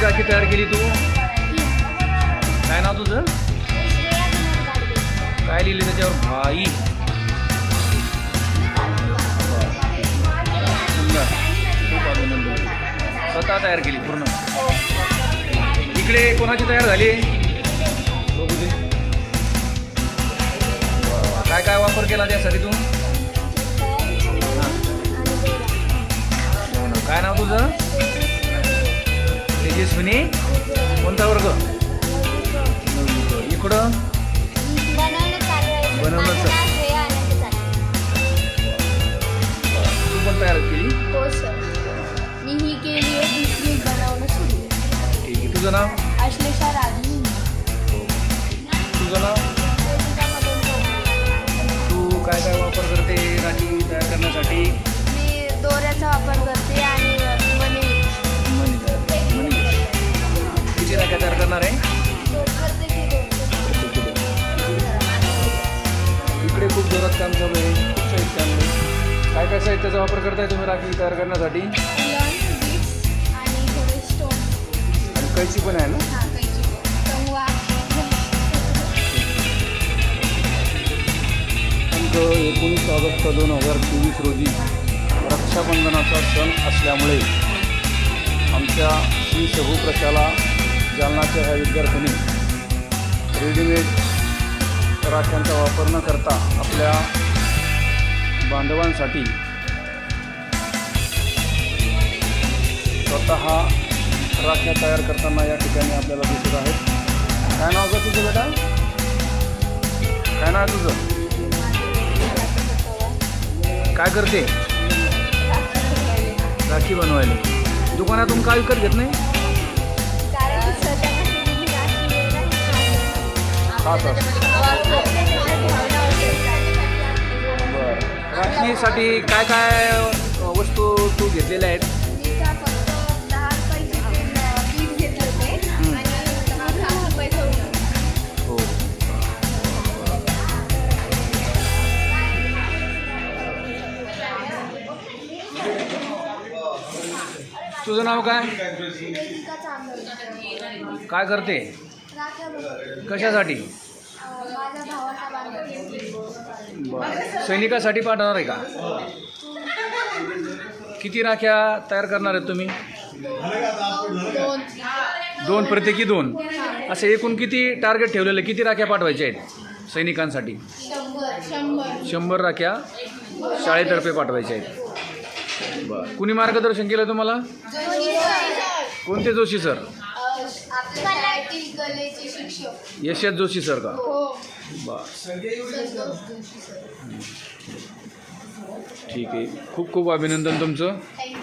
तयार केली तू? काय नाव तुझं? काय लिहिलं त्याच्यावर? भाई. खूप अभिनंदन. स्वतः तयार केली पूर्ण. इकडे कोणाची तयार झाली? बघू दे. काय काय वापर केला त्यासाठी तू? काय नाव तुझं? तेजस्विनी कोणता वर्ग? इकडं? बनवणं चालू तू पण तयार केली? हो सर ही सुरू. ठीक आहे. तुझं नाव? अश्लेषा राजू. करणार आहे. इकडे खूप जोरात काम चालू आहे. खूप साहित्य आणलं काय काय साहित्याचा वापर करताय तुम्ही राखी तयार करण्यासाठी? आणि कैची पण आहे ना? हा एकोणीस ऑगस्ट दोन हजार चोवीस रोजी रक्षाबंधनाचा सण असल्यामुळे आमच्या श्री प्रशाला जालनाच्या ह्या विद्यार्थ्यांनी रेडीमेड राख्यांचा वापर न करता आपल्या बांधवांसाठी स्वतः राख्या तयार करताना या ठिकाणी आपल्याला दिसत आहेत. काय नाव का तुझं बेटा? काय नाव तुझं? काय करते? राखी बनवायला. दुकानातून काय विकत घेत नाही? बरं राखीसाठी काय काय वस्तू तू घेतलेल्या आहेत. हो तुझं नाव काय. काय करते. कशासाठी? बरं सैनिकासाठी पाठवणार आहे का? किती राख्या तयार करणार आहेत तुम्ही? दोन दोन प्रत्येकी दोन. असे एकूण किती टार्गेट ठेवलेले? किती राख्या पाठवायच्या आहेत सैनिकांसाठी? शंभर शंभर राख्या शाळेतर्फे पाठवायच्या आहेत. बरं. कुणी मार्गदर्शन केलं तुम्हाला? कोणते जोशी सर? आपल्या शाळेतील कलेचे शिक्षक. यशत जोशी सर का? हो. बरं संतोष जोशी सर. ठीक आहे. खूप खूप अभिनंदन तुमचं. थँक्यू